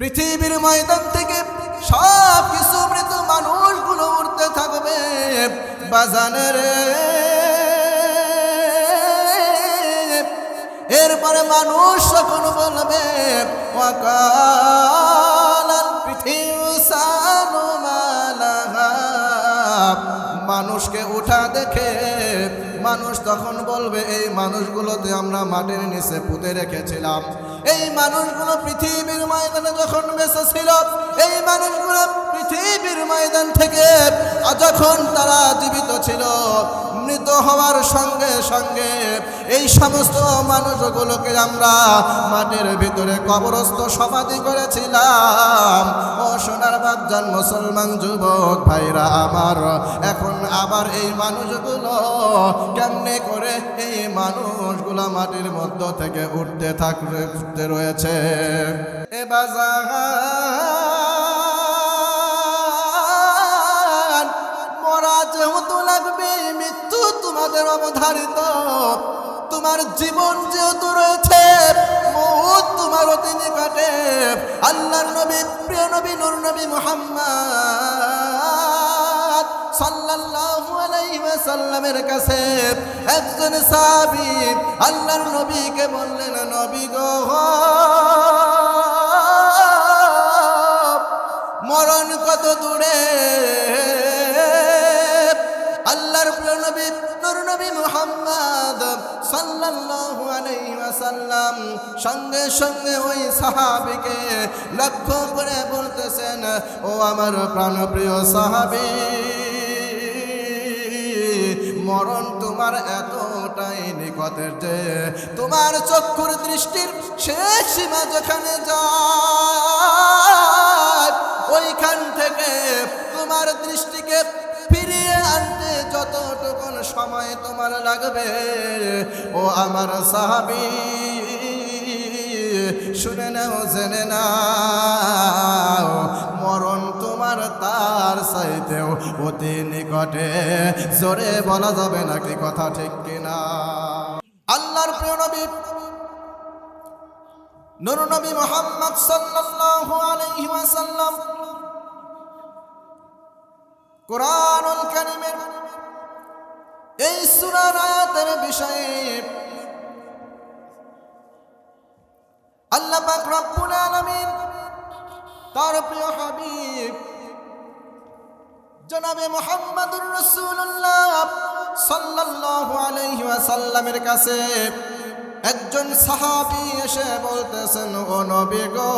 পৃথিবীর ময়দান থেকে সব কিছু মৃত মানুষগুলো উঠতে থাকবে। বাজানের এরপরে মানুষ যখন বলবে মানুষকে উঠা দেখে মানুষ তখন বলবে, এই মানুষগুলোতে আমরা মাটির নিচে পুঁতে রেখেছিলাম। এই মানুষগুলো পৃথিবীর ময়দানে যখন বেঁচে ছিল এই মানুষগুলো পৃথিবীর ময়দান থেকে যখন তারা জীবিত ছিল, মৃত হওয়ার সঙ্গে সঙ্গে এই সমস্ত মানুষগুলোকে আমরা মাটির ভিতরে কবরস্থ সমাধি করেছিলাম। ও সোনার বাপজান মুসলমান যুবক ভাইরা আমার, এখন আবার এই মানুষগুলো কেমনে করে এই মানুষগুলো মাটির মধ্য থেকে উঠতে থাকতে রয়েছে। এ বাজার, মরা যেহেতু লাগবে, মৃত্যু তোমাদের অবধারিত। তোমার জীবন যেহেতু রয়েছে, মৌত তোমার অতি নিকটে। নবী, প্রিয় নবী, নূর নবী মুহাম্মদ সাল্লাল্লাহু আলাইহি ওয়াসাল্লামের কাছে একজন সাহাবী আল্লাহর নবীকে বললেন নবী মরণ কত দূরে? আল্লাহর প্রিয় নবী, নূর সাল্লাল্লাহু আলাইহি ওয়াসাল্লাম সঙ্গে সঙ্গে ওই সাহাবীকে লক্ষ্য করে বলতেছেন, ও আমার প্রাণপ্রিয় সাহাবী, মরণ তোমার নিকটের যে তোমার চক্ষুর দৃষ্টির শেষ সীমা যেখানে যায়, ওইখান থেকে তোমার দৃষ্টিকে ফিরিয়ে আনতে যতটুকুন সময় তোমার লাগবে। ও আমার সাহাবি, শুনে নাও, জেনে নাও, মরণ তোমার তার চাইতেও অতি নিকটে। জোরে বলা যাবে নাকি কথা ঠিক কিনা? আল্লাহর প্রিয় নবী নবী মোহাম্মদ সাল্লাল্লাহু আলাইহি ওয়াসাল্লাম কোরআনুল কারীমের এই সূরার আয়াতের বিষয়ে আল্লাহ পাক রব্বুল আলামিন তার প্রিয় হাবিব জনাবে মুহাম্মাদুর রাসূলুল্লাহ সাল্লাল্লাহু আলাইহি ওয়াসাল্লামের কাছে একজন সাহাবী এসে বলতেছেন, ও নবী গো,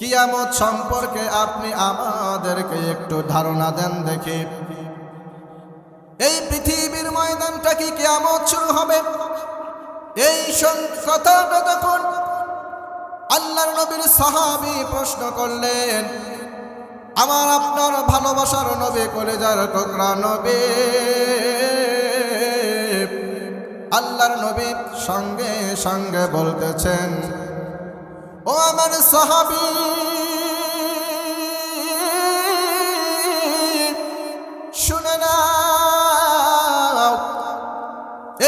কিয়ামত সম্পর্কে আপনি আমাদেরকে একটু ধারণা দেন দেখি। এই পৃথিবীর ময়দানটা কি কিয়ামত শুরু হবে? এই কথাটা তখন আল্লাহর নবীর সাহাবী প্রশ্ন করলেন, আমার আপনার ভালোবাসার নবী কলেজার টুকরা নবী। আল্লাহর নবী সঙ্গে সঙ্গে বলতেছেন, ও আমার সাহাবী, শুনে নাও,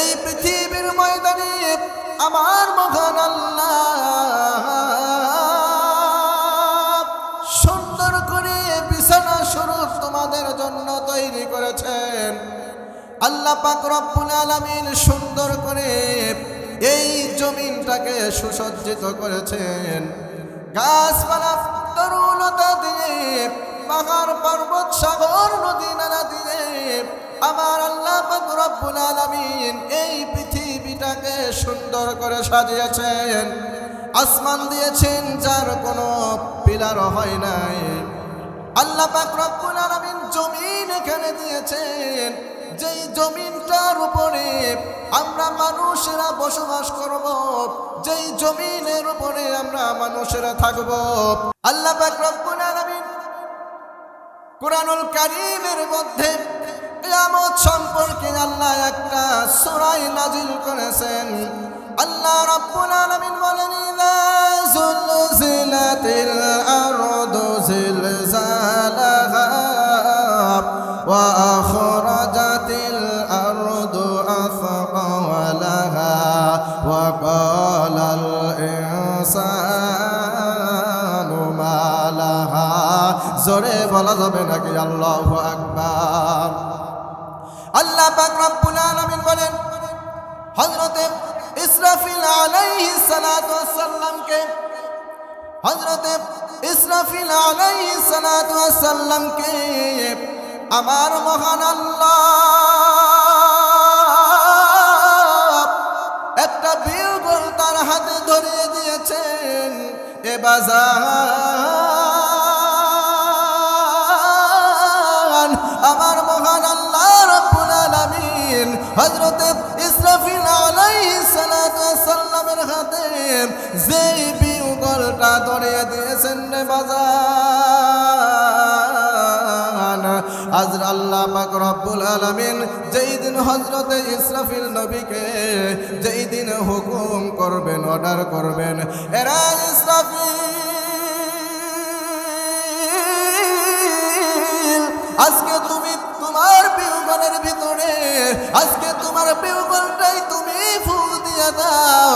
এই পৃথিবীর ময়দানে আমার মহান আল্লাহ পাক রব্বুল আলামিন সুন্দর করে এই জমিনটাকে সুসজ্জিত করেছেন। গাছপালা তরুলতা দিয়ে, পাহাড়, পর্বত, সাগর, নদী নালা দিয়ে আমার আল্লাহ পাক রব্বুল আলামিন এই পৃথিবীটাকে সুন্দর করে সাজিয়েছেন। আসমান দিয়েছেন, যার কোনো পিলার হয় নাই। আল্লাহ পাক রব্বুল আলামিন জমিন এখানে দিয়েছেন। যেই জমিনটার উপরে আমরা মানুষেরা বসবাস করব, যেই জমিনের উপরে আমরা মানুষেরা থাকব। আল্লাহ কোরআনুল কারিমের মধ্যে কিয়ামত সম্পর্কে আল্লাহ একটা সূরা নাজিল করেছেন। আল্লাহ রব্বুল আলমিন বলেন বলা যাবে নাকি? আল্লাহ আকবার। আল্লাহ পাক রব্বুল আলামিন বলেন, হযরতে ইসরাফিল সালাতু হযরতে ইসরাফিল সালাতু আমার মহান আল্লাহ একটা বিউগল তার হাতে ধরিয়ে দিয়েছেন। এ বাজার আমার মহান আল্লাহ রব্বুল আলামিন হযরতে ইসরাফিল আলাইহিস সালাতু ওয়াস সালামের হাতে যেই বিউগলটা ধরিয়ে দিয়েছেন রে বাজার আজ আল্লাহ পাক রব্বুল আলামিন যেই দিন হযরতে ইসরাফিল নবীকে যেই দিন হুকুম করবেন অর্ডার করবেন, এরা ইসরাফিল আজকে তোমার বিউগলটাই তুমি ফুল দিয়ে দাও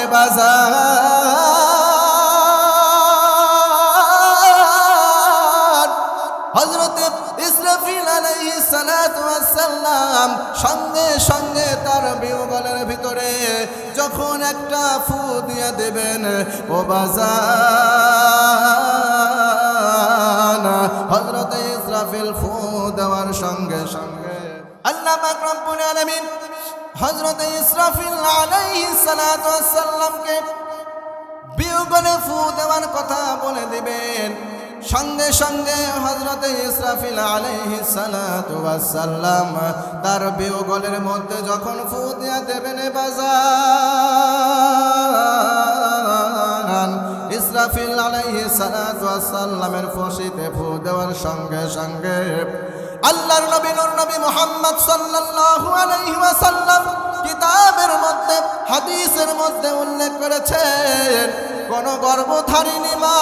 এ বাজার। সঙ্গে সঙ্গে তার বিউগলের ভিতরে যখন একটা ফু দিয়ে দেবেন, ও বাজার। হজরতে ইসরাফিল ফু দেওয়ার সঙ্গে সঙ্গে আল্লাহ পাক রব্বুল আলামিন হজরতে ইসরাফিল আলাইহিস সালাতু ওয়াস সালামকে বিয়োগনে ফু দেওয়ার কথা বলে দিবেন। সঙ্গে সঙ্গে হজরতে ইসরাফিল ওয়াস সালাম তার বিয়োগলের মধ্যে যখন ফু দিয়া দেবেন বাজার ইসরাফিল ওয়াস সালামের ফসিতে ফু দেওয়ার সঙ্গে সঙ্গে আল্লাহর নবী, নূর নবী মোহাম্মদ সাল্লাল্লাহু আলাইহি ওয়াসাল্লাম কিতাবের মধ্যে, হাদিসের মধ্যে উল্লেখ করেছেন, কোন গর্ভধারিণী মা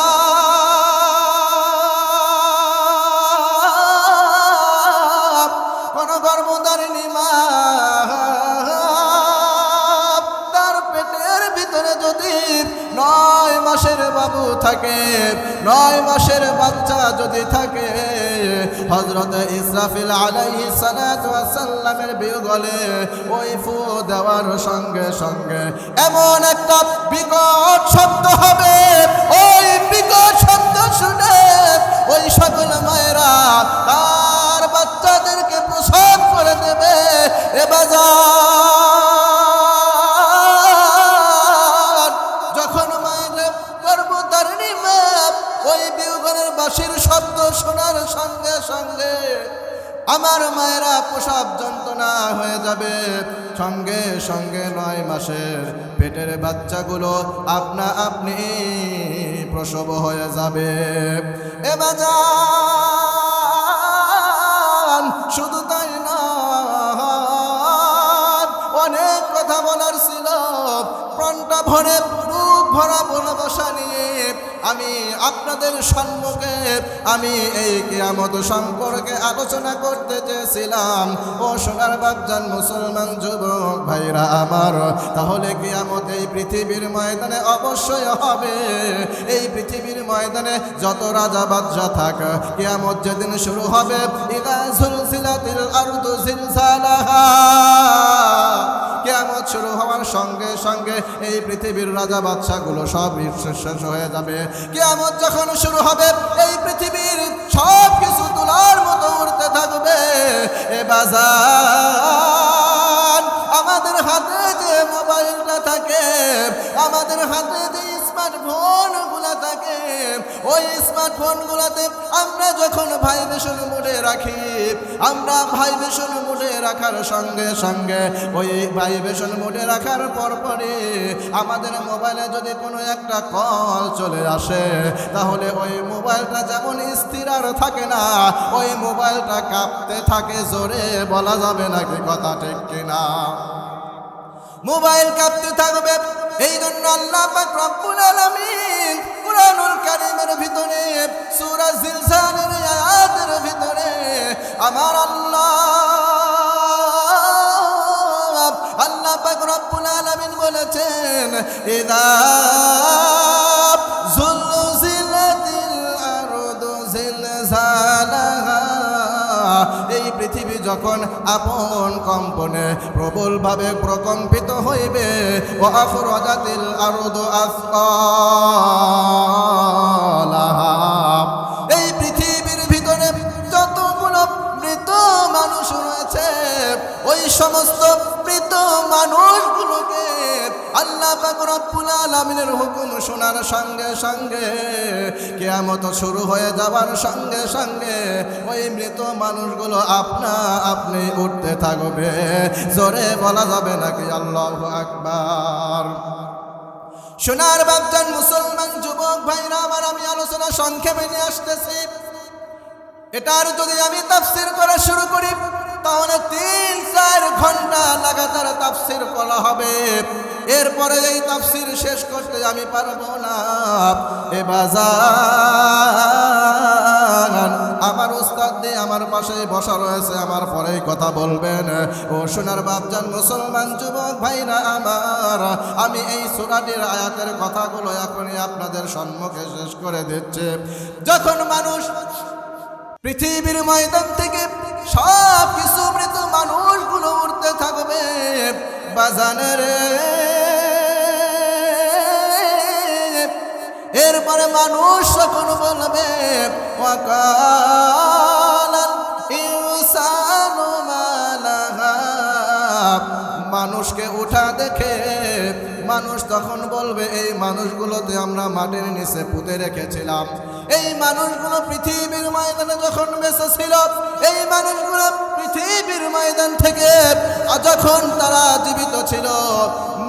কোন গর্ভধারিণী মা যদি নয় মাসের বাবু থাকে, নয় মাসের বাচ্চা যদি থাকে হজরত ইসরাফিল আলাইহি সালামের বিগলে ওই ফু দেওয়ার সঙ্গে সঙ্গে এমন একটা বিকট শব্দ হবে। ওই বিকট শব্দ শুনে ওই সকল মায়েরা তার বাচ্চাদেরকে প্রসব করে দেবে। এ বাজার আমার মায়েরা প্রসাব যন্ত্রণা হয়ে যাবে। সঙ্গে সঙ্গে নয় মাসের পেটের বাচ্চাগুলো আপনা আপনি প্রসব হয়ে যাবে। এ বাজার শুধু তাই না অনেক কথা বলার ছিল। প্রাণটা ভরে বুক ভরা ভালোবাসা নিয়ে আমি আপনাদের সম্মুখে, আমি এই কিয়ামত সম্পর্কে আলোচনা করতে চেয়েছিলাম। ও সোনার বাপজান মুসলমান যুবক ভাইরা আমার, তাহলে কিয়ামত এই পৃথিবীর ময়দানে অবশ্যই হবে। এই পৃথিবীর ময়দানে যত রাজা বাদশা থাক, কিয়ামত যেদিন শুরু হবে, ইদা সুলসিলাতিল আরদু শুরু হওয়ার সঙ্গে সঙ্গে এই পৃথিবীর রাজা বাদশাগুলো সব শেষ হয়ে যাবে। কেয়ামত যখন শুরু হবে, এই পৃথিবীর সব কিছু তোলার মতো উঠতে থাকবে। এ বাজার, আমাদের হাতে যে মোবাইলটা থাকে, আমাদের হাতে যে স্মার্টফোনগুলা থাকে, ওই স্মার্টফোন গুলাতে আমরা যখন ভাইব্রেশন মোডে রাখি। আমরা ভাই ভাইব্রেশন মোডে রাখার সঙ্গে সঙ্গে, ওই ভাই ভাইব্রেশন মোডে রাখার পর পরে আমাদের মোবাইলে যদি কোনো একটা কল চলে আসে, তাহলে ওই মোবাইলটা যেমন স্থির আর থাকে না, ওই মোবাইলটা কাঁপতে থাকে, জোরে বলা যাবে নাকি কথা ঠিক কিনা? মোবাইল কাঁপতে থাকবে এই জন্য আল্লাহ পাক রব্বুল আলামিন কুরআনুল কারীমের ভিতরে সূরা জিলজালের আয়াতের ভিতরে আমার আল্লাহ আল্লাহ পাক রব্বুল আলামিন বলেছেন, ইদা পৃথিবী যখন আপন কম্পনে প্রবলভাবে প্রকম্পিত হইবে ও আখরাজাতিল আরদু আসফালাহা রব্বুল আলামিনের হুকুম শোনার সঙ্গে সঙ্গে কিয়ামত শুরু হয়ে যাবার সঙ্গে সঙ্গে ওই মৃত মানুষগুলো আপনা আপনি উঠতে থাকবে। জোরে বলা যাবে নাকি আল্লাহ আকবার? সোনার বাপজান মুসলমান, যুবক ভাইরা, আমার আমি আলোচনা সংক্ষেপে নিয়ে আসতেছি। এটার যদি আমি তাফসির করা শুরু করি, তাহলে তিন চার ঘণ্টা লাগাতার তাফসির করা হবে। এরপরে এই তাফসির শেষ করতে আমি পারব না, এ বাজার। আমার উস্তাদ দিয়ে আমার পাশে বসা রয়েছে, আমার পরেই কথা বলবেন। ও সোনার বাপজান মুসলমান যুবক ভাইরা আমার, আমি এই সুরাটির আয়াতের কথাগুলো এখনই আপনাদের সম্মুখে শেষ করে দিচ্ছে। যখন মানুষ পৃথিবীর ময়দান থেকে সব কিছু মৃত মানুষগুলো উঠতে থাকবে, বাজানের এরপরে মানুষ যখন বলবে মানুষকে উঠা দেখে মানুষ তখন বলবে, এই মানুষগুলোতে আমরা মাটির নিচে পুঁতে রেখেছিলাম। এই মানুষগুলো পৃথিবীর ময়দানে যখন বেঁচে ছিল এই মানুষগুলো পৃথিবীর ময়দান থেকে যখন তারা জীবিত ছিল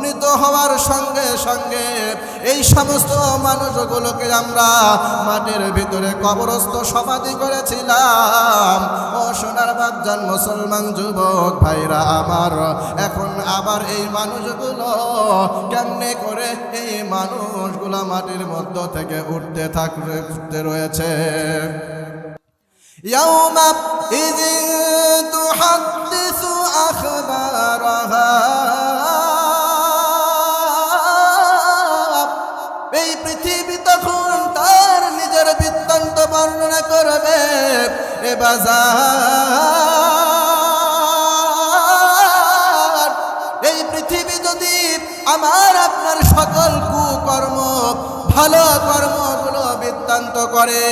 মৃত হওয়ার সঙ্গে সঙ্গে এই সমস্ত মানুষগুলোকে আমরা মাটির ভিতরে কবরস্থ সমাধি করেছিলাম ও সোনার বাপজান মুসলমান যুবক ভাইরা আমার এখন আবার এই মানুষগুলো কেমনে করে এই মানুষগুলো মাটির মধ্য থেকে উঠতে থাকতে রয়েছে يوم إذ تحدث বাজার। এই পৃথিবী যদি আমার আপনার সকল কুকর্ম ভালো কর্মগুলো বৃত্তান্ত করে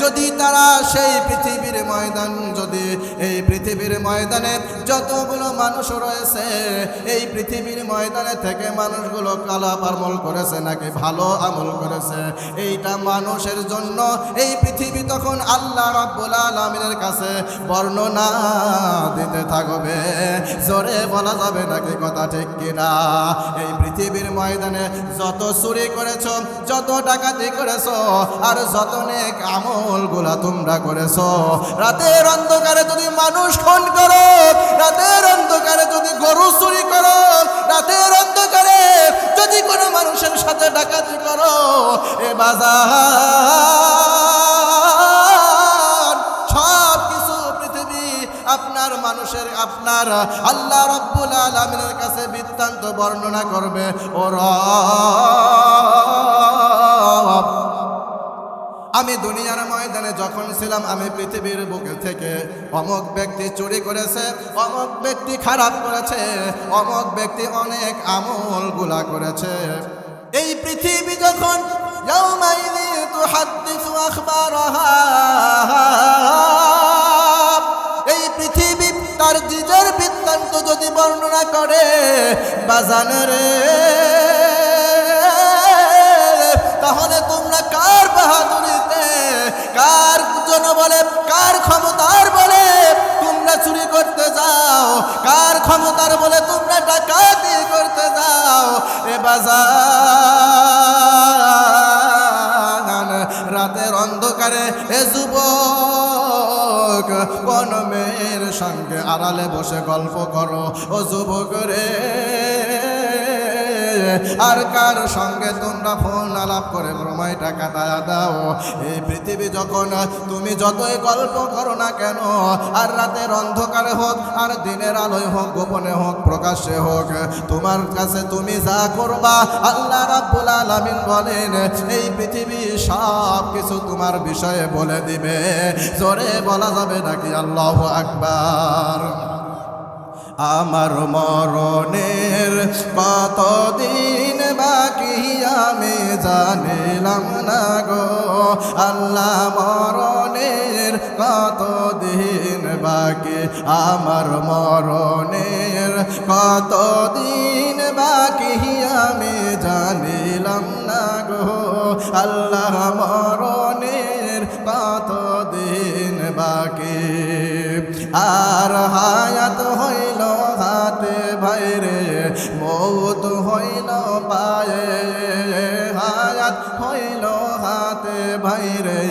যদি তারা সেই পৃথিবীর ময়দান, যদি এই পৃথিবীর ময়দানে যতগুলো মানুষ রয়েছে, এই পৃথিবীর ময়দানে থেকে মানুষগুলো কালাপ আমল করেছে নাকি ভালো আমল করেছে? এইটা মানুষের জন্য এই পৃথিবী তখন আল্লাহ রাব্বুল আলামিনের কাছে বর্ণনা দিতে থাকবে। জোরে বলা যাবে নাকি কথা ঠিক কিনা? এই পৃথিবীর ময়দানে যত চুরি করেছ, যত ডাকাতি করেছ, আর যত নেক আমলগুলা তোমরা করেছ। রাতের অন্ধকারে যদি মানুষ খুন করো, রাতের অন্ধকারে যদি গরু চুরি করো, রাতের অন্ধকারে যদি কোনো মানুষের সাথে ডাকাতি করো, এ বাজার সব কিছু পৃথিবী আপনার মানুষের, আপনার আল্লাহ রব্বুল আলমিনের কাছে বৃত্তান্ত বর্ণনা করবে। ও রব। আমি দুনিয়ার ময়দানে যখন ছিলাম, আমি পৃথিবীর বুকে থেকে অমক ব্যক্তি চুরি করেছে, অমক ব্যক্তি খারাপ করেছে, অমক ব্যক্তি অনেক আমলগুলা করেছে। এই পৃথিবী যখন এই পৃথিবী তার নিজের বৃত্তান্ত যদি বর্ণনা করে বাজানের তাহলে জনবলে কার ক্ষমতার বলে তোমরা চুরি করতে যাও? কার ক্ষমতার বলে তোমরা ডাকাতি করতে যাও? এ বাজার, রাতের অন্ধকারে এ যুবক কোন মেয়ের সঙ্গে আড়ালে বসে গল্প করো। ও যুবক রে আর কার সঙ্গে তোমরা ফোন আলাপ করে সময়টা কাটায় দাও? এই পৃথিবী যখন, তুমি যতই গল্প করো না কেন, আর রাতের অন্ধকারে হোক, আর দিনের আলোয় হোক, গোপনে হোক, প্রকাশ্যে হোক, তোমার কাছে তুমি যা করবা, আল্লাহ রাব্বুল আলামিন বলেন, এই পৃথিবী সব কিছু তোমার বিষয়ে বলে দিবে। জোরে বলা যাবে নাকি আল্লাহ আকবার? আমার মরণের আমি জানিলাম না গো, আল্লাহ মরণের কতদিন বাকি? আমার মরণের কতদিন বাকি? আমি জানিলাম না গো, আল্লাহ মরণের কতদিন বাকি? আর হায়াত হইল হাতে ভাইরে, মৌত হইল পায়ে। হায়াত হইল হাতে ভাইরে,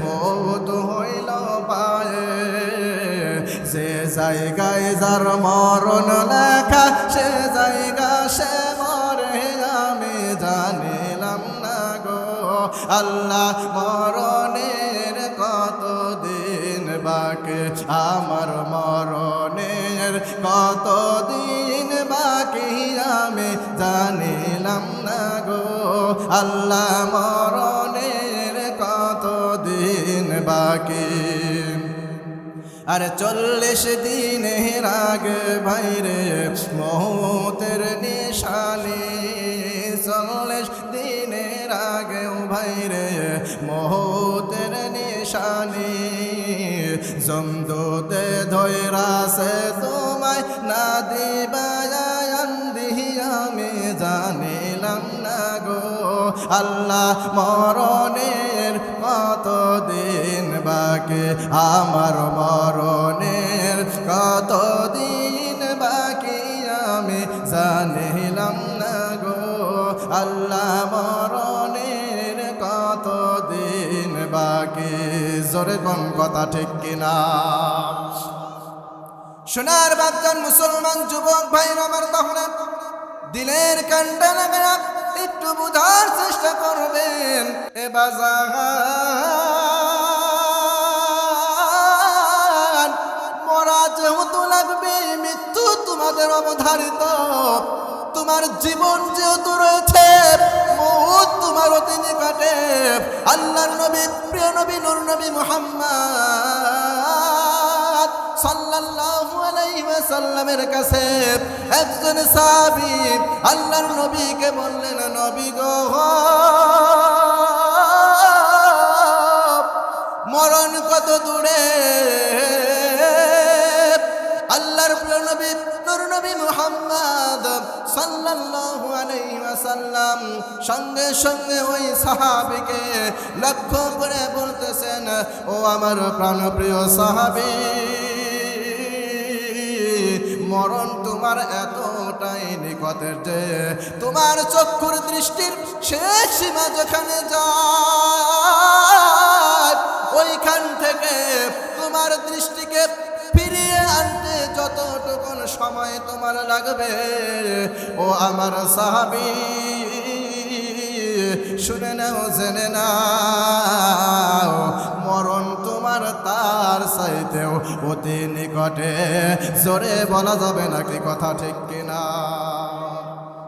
মৌত হইল পায়ে। যে জায়গায় যার মরণ লেখা, সে জায়গা সে মরে। আমি জানিলাম না গো, আল্লাহ মরণের কত দিন বাকি? আমার মরণের কত দিন বাকি? আমি জানিলাম না আল্লাহ মরণের কত দিন বাকি? আর চল্লিশ দিনের আগে ভাইরে মহতের নিশানি, চল্লিশ দিনের আগেও ভাইরে মহতের নিশানি। জমদুতে ধৈরাসে তোমায় না দিবায়ান্দি আল্লাহ মরণের কত দিন বাকি? আমার মরণের কত দিন বাকি? আমি জানিলাম না গো। আল্লাহ মরণের কত দিন বাকি? জোরে কোন কথা ঠিক কিনা? সোনার বাচ্চান মুসলমান যুবক ভাই আমার তাহলে দিলের কান্ডা লাগায়া একটু বুঝার চেষ্টা করবেন এ বাজার। মরা যেহেতু লাগবে, মৃত্যু তোমাদের অবধারিত। তোমার জীবন যেহেতু রয়েছে, মৌত তোমার অতি নিকটে। আল্লাহর নবী, প্রিয় নবী, নুর নবী মুহাম্মদ। সাল্লাল্লাহু আলাইহি ওয়াসাল্লামের কাছে একজন সাহাবী আল্লাহর নবীকে বললেন, নবী গো, মরণ কত দূরে? আল্লাহর প্রিয় নবী, নূর নবী মুহাম্মদ সাল্লাল্লাহু আলাইহি ওয়াসাল্লাম সঙ্গে সঙ্গে ওই সাহাবীকে লক্ষ্য করে বলতেছেন, ও আমার প্রাণপ্রিয় সাহাবী মরণ তোমার এতটাই নিকটের যে তোমার চক্ষুর দৃষ্টির শেষ সীমা যেখানে যায়, ওইখান থেকে তোমার দৃষ্টিকে ফিরিয়ে আনতে যতটুকুন সময় তোমার লাগবে। ও আমার সাহাবি, শুনে নাও, জেনে নাও তোমার তার চাইতেও অতি নিকটে। জোরে বলা যাবে নাকি কথা ঠিক কিনা?